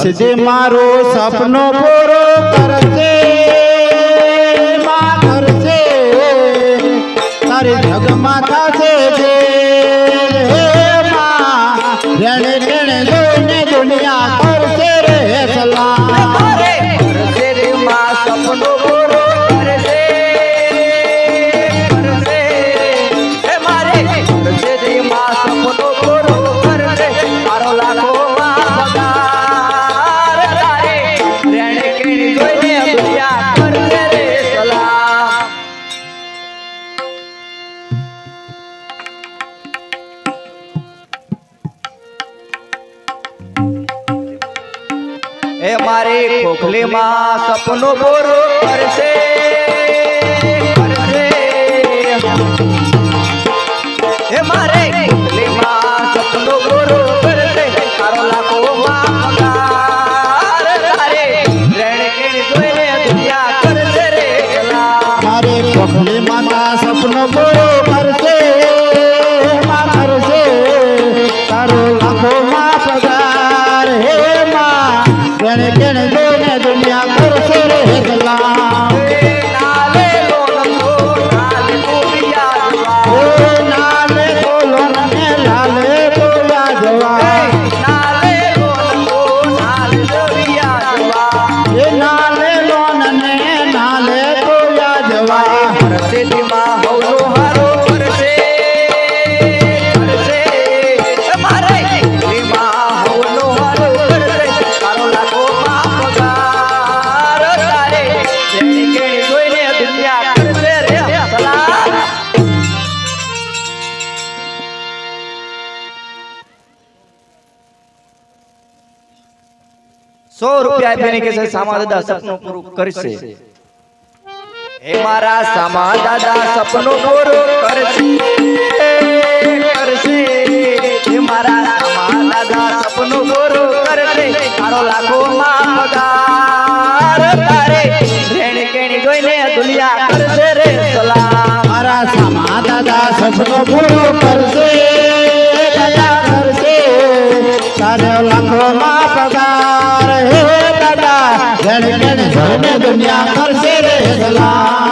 હસજે મારો સપનો પૂરો કરશે માં કરશે તારે જગમાં થશે જે. દુનિયા কবর સો રૂપિયા આપીને કે સામા દાદા સપનું પૂરું કરશે. હે મારા સામા દાદા સપનું પૂરું કરશે કરશે. હે મારા સામા દાદા સપનું પૂરું કરશે. તારો લાખો માં તારે. રેણ કેણી જોઈને દુનિયા કરશે રે સલામ મારા સામા દાદા સપનું પૂરું કરશે કરશે. તારો લાખો દુનિયા કરશે રે સલામ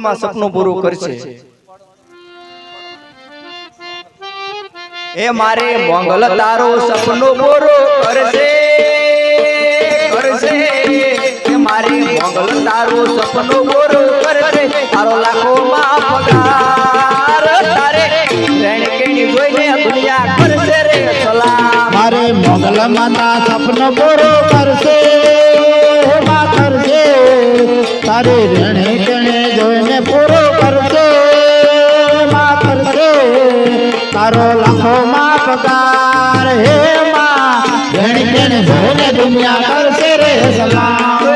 માં સપનું પૂરું કરશે. એ મારે મંગલ તારું સપનું પૂરું કરશે. કરશે. મારે મંગલ તારું સપનું પૂરું કરશે. તારો લાખો માં પગાર તારે. રેણ કેણી જોઈને દુનિયા કરશે રે સલામ. મારે મંગલ માતા સપનું પૂરું કરશે. કરશે. તારે ભોલે દુનિયા કરશે રે સલામ.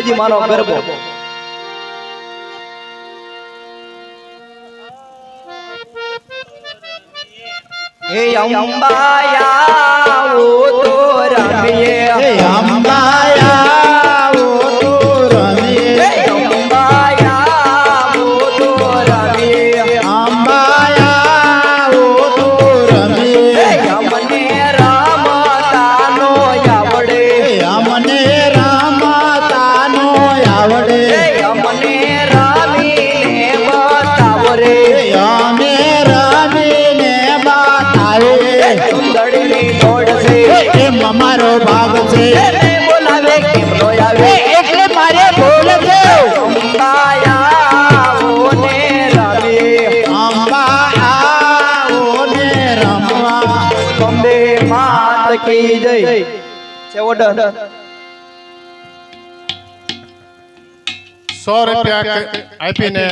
અંબાજી માનો ગરબો. એ અંબાયા ઓ તો જય સો રૂપિયા આપીને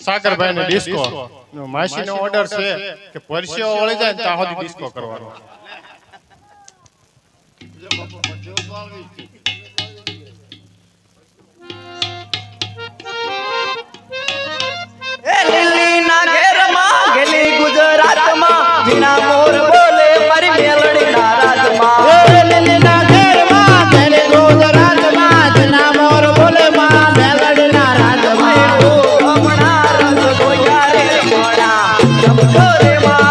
સાગરભાઈ ને ડિસ્કો માસી નો ઓર્ડર છે કે પરસીઓ વળી જાય ત્યાં સુધી ડિસ્કો કરવાનો. ગુજરાતમાં વિના મોર জোরে মা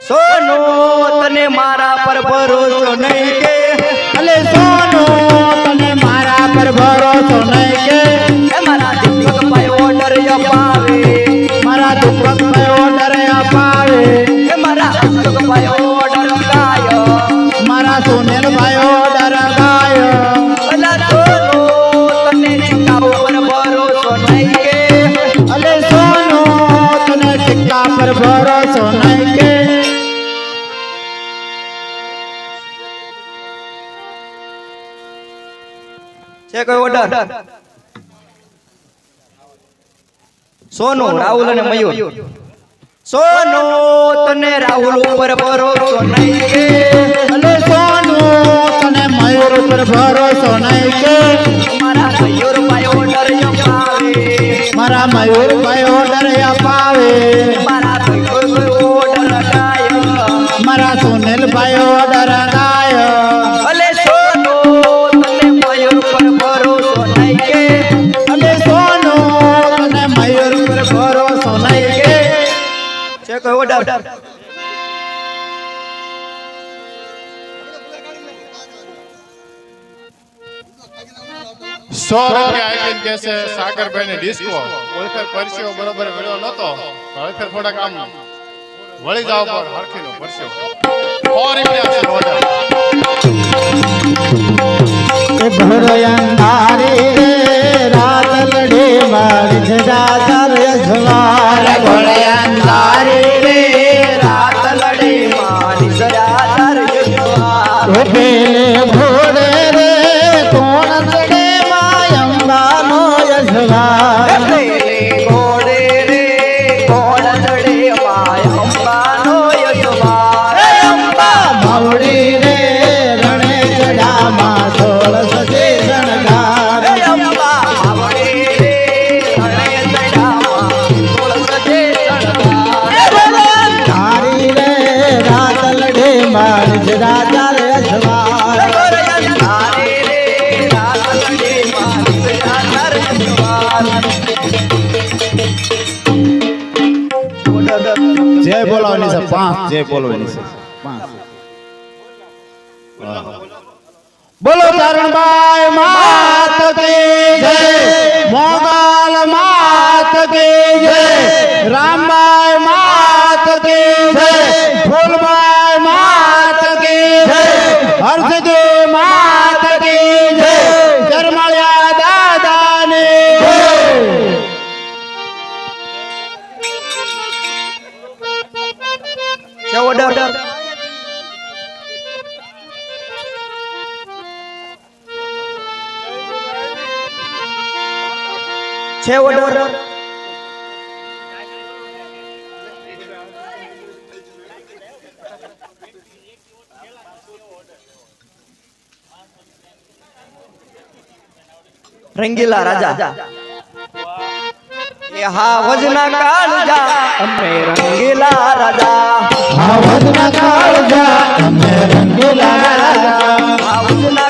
સોનું તને મારા પર ભરોસો નહીં કે. અલે સોનું તને મારા પર ભરોસો નહીં કે. મારા છે કોઈ ઓર્ડર? સોનું રાહુલ અને મયુર. સોનું તને રાહુલ ઉપર ભરોસો નહીં કે અને સોનું તને મયુર ઉપર ભરોસો નહીં કે મારા મયુર ભાઈ ઓર્ડર અપાવે. મારા મયુર ભાઈ ઓર્ડર અપાવે. મારા આવો ડાવ ડાવ સો રૂપિયા આઈટીન કે છે સાગરભાઈ ને ડિસ્કો ઓળખર પરસ્યો બરોબર મળ્યો નતો હળખર થોડાક આમ વળી જાવ પર હરખી નો પરસ્યો સો રૂપિયા છે રોજા એ ભરયા નારે રાત લડે માર રાત રજવાર ભરયા નારે જે બોલવાની છે. બોલો ચરણભાઈ માત કે જય. મોગલ માત કી જય. રામા છે ઓર્ડર રંગીલા રાજા એ હા વજના કાળજા અમે રંગીલા રાજા આ વદના કાળજા અમે રંગીલા રાજા આ વજના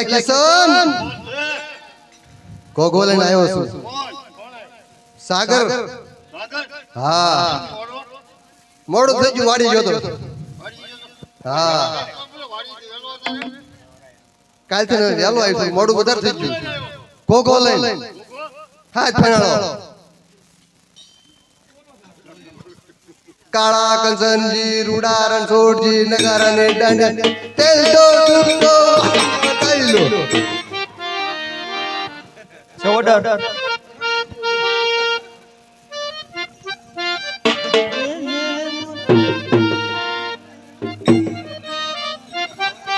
એલા કિશન લઈને આવ્યો છું સાગર હા મોડું થઈ ગયું વાડી જોતો હા કાલથી વહેલો આવ્યો છું મોડું વધારે થઈ ગયું લઈને હાથ ફેણાળો કાળા કંચનજી રૂડા રણછોડજી નગારા ને દંડ તેલ તો ચૂપતો છે ઓર્ડર.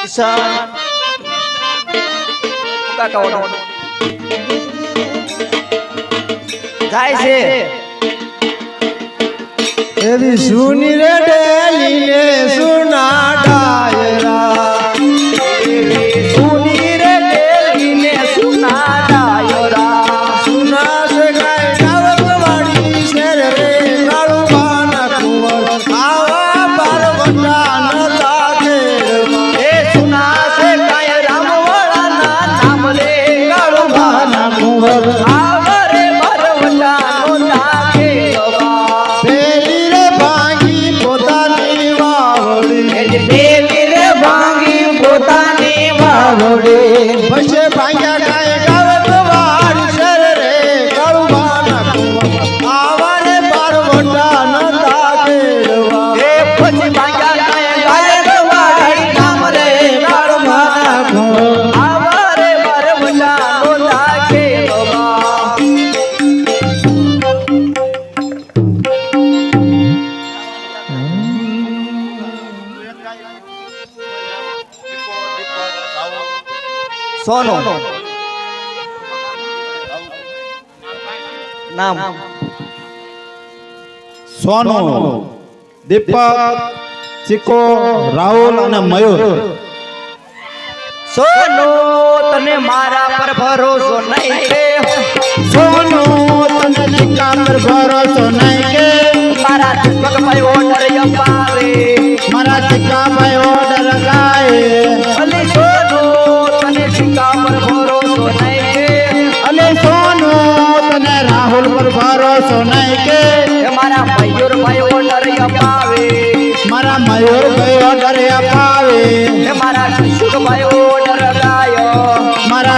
કિશન કાકા ઓર્ડર. જાય છે. એવી સુની રે ડેલી ને સુના નામ. સોનો. દીપક ચિકો રાહુલ અને મયુર. સોનો તને મારા પર ભરોસો નહીં કે. સોનો તને ચિક્કા પર ભરોસો નહીં કે. મારા દીપક ભાઈ ઓર્ડર અપાવે. મારા ચિકા ભાઈ ઓર્ડર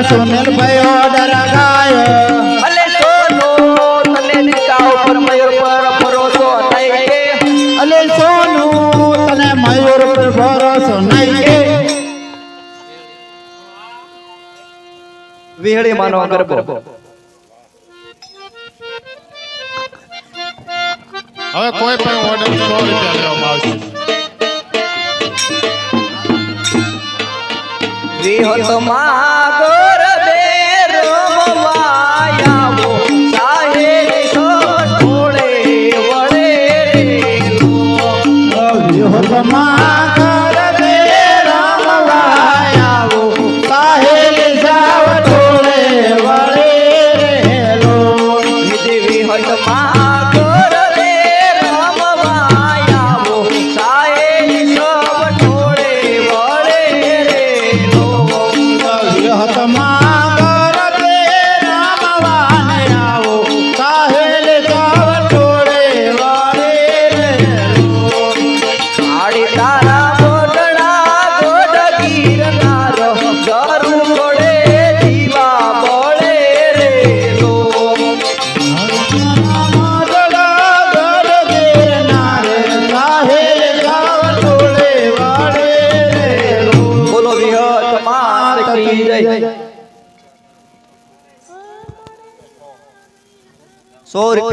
સોનલ ભયો ઓર્ડર અલે સોનો તને ચિક્કા ઉપર મયુર પર ભરોસો નહીં કે અલે સોનો તને મયુર પર ભરોસો નહીં કે વિહળી માનો ગરબો હવે કોઈ પણ ઓર્ડર સો રૂપિયા લેવામાં આવશે. વિહત માગર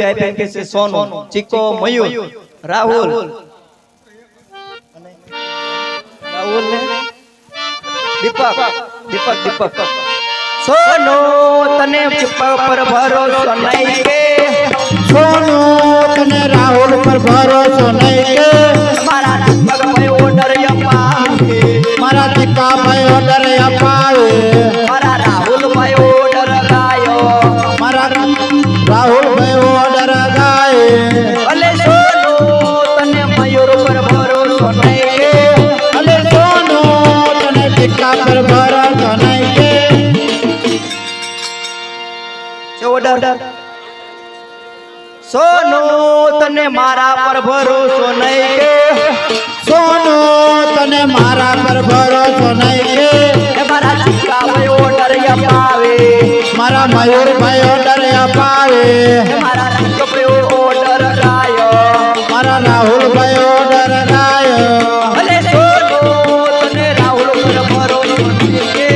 સો આપી એમ કે છે, સોનું ચિકો મયુર, રાહુલ. રાહુલ ને? દીપક દીપક દીપક. સોનો, તને ચિપક પર ભરોસો નહીં કે? સોનો, તને રાહુલ પર ભરોસો નહીં કે? મારા દીપક ભાઈ ઓર્ડર અપાવે. મારા દીપક ભાઈ ઓર્ડર અપાવે. મારા તને મારા પર ભરોસો નહીં કે? સોનું તને મારા પર ભરોસો નહીં કે? મારા દીકરા ભાઈ ઓર્ડર અપાવે મારા મયુર ભાઈ ઓર્ડર અપાવે મારા રંગ ભાઈ ઓર્ડર ગાયો મારા રાહુલ ભાઈ ઓર્ડર રાયો. અલે સોનો તને રાહુલ પર ભરોસો નહીં કે?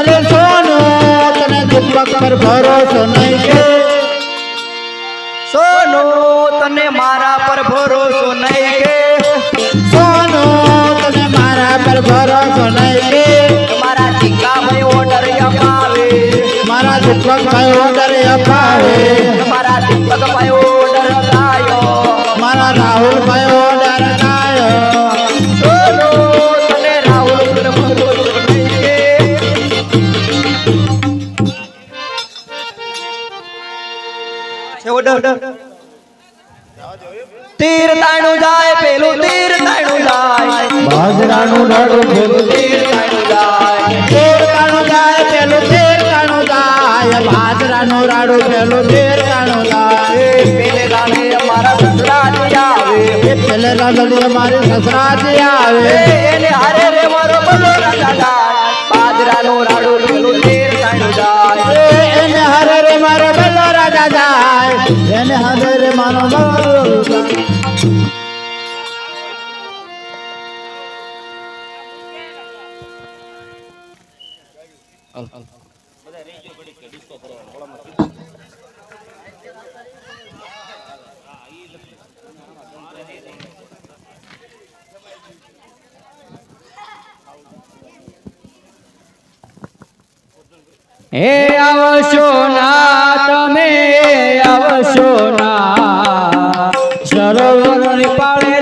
અરે સોનું તને દીપક પર ભરોસો સોનો તને મારા પર ભરોસો નહીં કે? સોનું તને મારા પર ભરોસો નહીં કે? મારા દીકરા ભાઈ ઓર્ડર અપાવે. મારા દીપક ભાઈ ઓર્ડર અપાવે. આવે એ પેલે રાગડી મારી સસરાજી આવે. એને હારે રે મારો બોલો રાજા જાય બાજરાનું રાડું પેલું તેર તાણું જાય. એને હરે રે મારો બોલો જાય એને હરે રે મારો બેલો હે આવશો ના તમે આવશો ના. સરોવર પાળે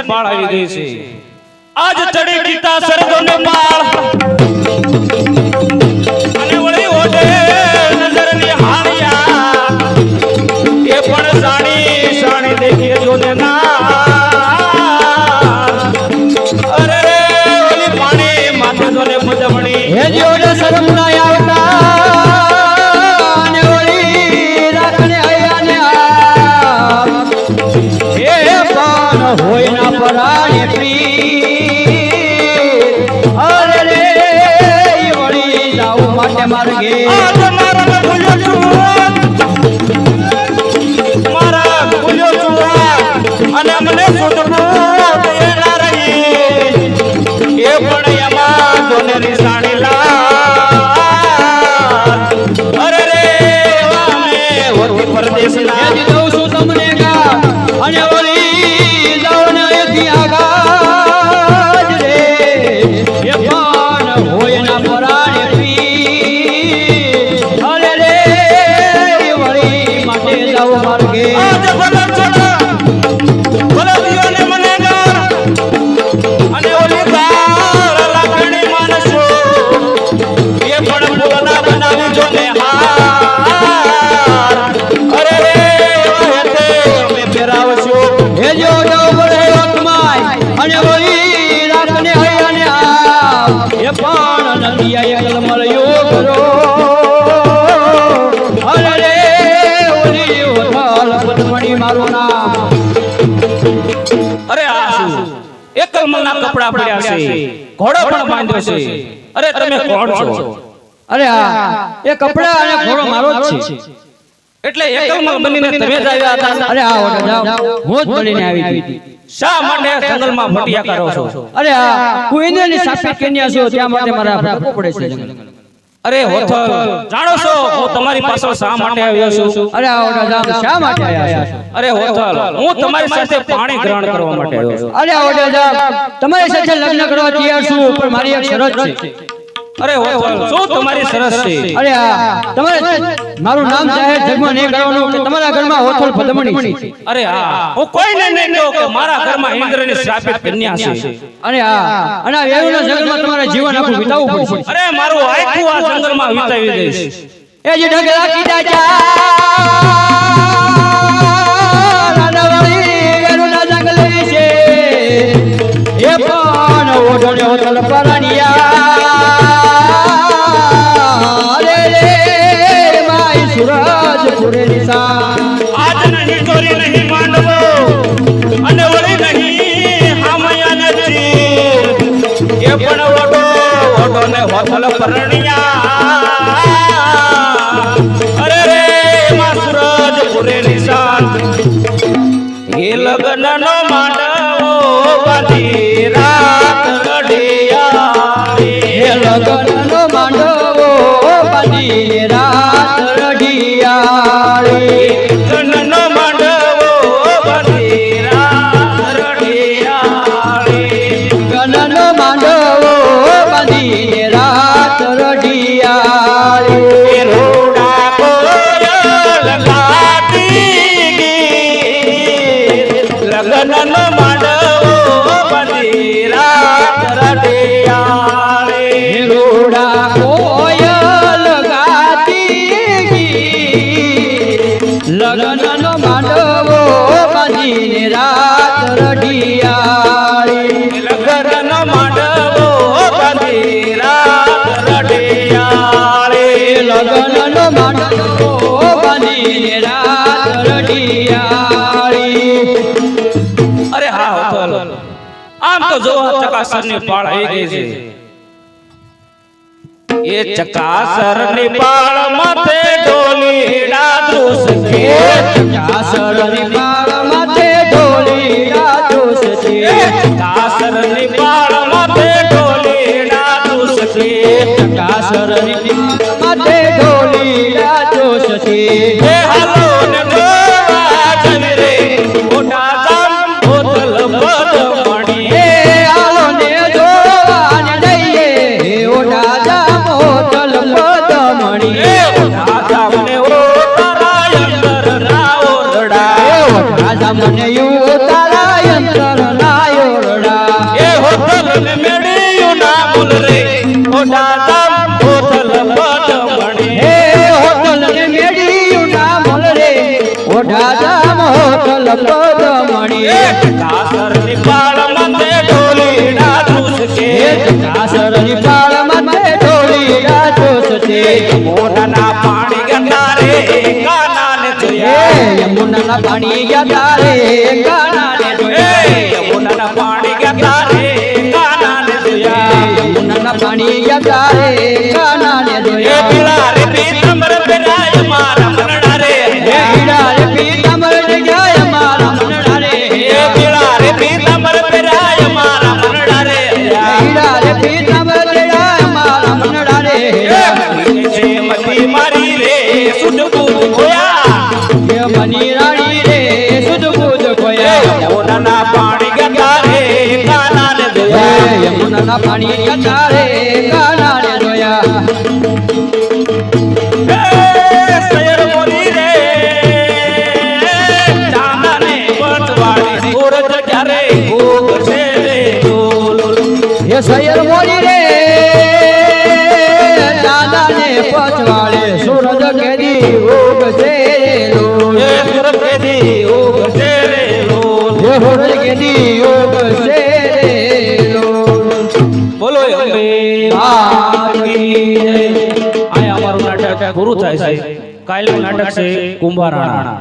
ચકાસરની પાળ આવી ગઈ છે આજ ચડી ગીતા સરગોને પાળ અને મને સુધરવું મળ્યો કરો અરે રે ઓલી હોથલ પદ્મણી મારું નામ. અરે આ શું? એકલમલના કપડા પડ્યા છે. ઘોડો પણ બાંધ્યો છે. અરે તમે કોણ છો? અરે આ એ કપડા અને ઘોડો મારો જ છે. એટલે એકલમલ બનીને તમે જ આવ્યા હતા? અરે આ જાઓ. હું જ બળીને આવી હતી. શા માટે જંગલમાં ભટિયા કરો છો? અરે આ હું ઇન્દ્રની સાપી કન્યા છું ત્યાં માટે મારા ભટકવું પડે છે અરે હોથલ જાણો છો હું તમારી પાછળ શા માટે આવ્યો છું? અરે આ ઓટો જાઓ શા માટે આવ્યા છો? અરે હોથલ હું તમારી સાથે પાણી ગ્રહણ કરવા માટે આવ્યો છું. અરે આ ઓટો તમારી સાથે લગ્ન કરવા તૈયાર છું પણ મારી એક શરત છે. અરે શું તમારી સરસ છે? અરે આ તમારે મારું નામ જાહેર જગમાં નહીં કરવાનું કે તમારા ઘરમાં હોથલ પદમણી છે? અરે હા. હું કોઈને નહીં કહું કે મારા ઘરમાં ઇન્દ્રની શ્રાપિત કન્યા છે. અરે આ અને આ વેરુના જંગલમાં તમારે જીવન આખું વિતાવવું પડશે. અરે મારું આખું આ જંગલમાં વિતાવી દઈશ. એ જે ઢગલા કીધા જા રાધાવાળી વેરુના જંગલે છે. એ પણ ઓઢણે હોતલ પરણિયા હોથલ આમ તો જો ચકાસરની પાળ આવી ગઈ છે. એ ચકાસરની પાળ માથે ડોલીડા ધ્રુસ કે ચાસરની પાળ માથે ઢોલીડા દોષ કે ચકાસરની પાળ માથે ડોલીડા ધ્રુસ કે ચાસરની ઓઢા મને યુ તારા યંત્ર નાયો રડા એ હોટલ ને મેળ્યું ના બોલ રે. મોટા જામ હોટલ પદ મણી હે હોટલ ને મેડિયું ના મોલ રે. ઓઢા જામ હોટલ પદમણી એ કાસરની પાળ માથે ઢોલી ના કે હે કાસરની પાળ માથે ઢોલીડા દોષ છે મોઢાના પાણી ગંગા રે કાના ને હે જોયા યમુનાના પાણી ગયા તારે કાનાને એ જોયા યમુનાના પાણી ગંગા રે કાના ને જોયા યમુનાના પાણી ગયા તારે કાનાને એ જોયા પીળા રે પીતંબર પેરાય મારા મનડા ને હે પાણી જતા રે કાનાને જોયા. સૈયર બોલી રે ચાંદાને પટવાળી સૂરજ ક્યારે ઉગશે રે? એ સૈયર રે સૂરજ કેદી ઉગશે. એ સૂરજ કેદી ઉગશે રે ડોલ એ સૂરજ કેદી ઉગશે પૂરું થાય છે. કાયલ નાટક છે કુંભારાણા.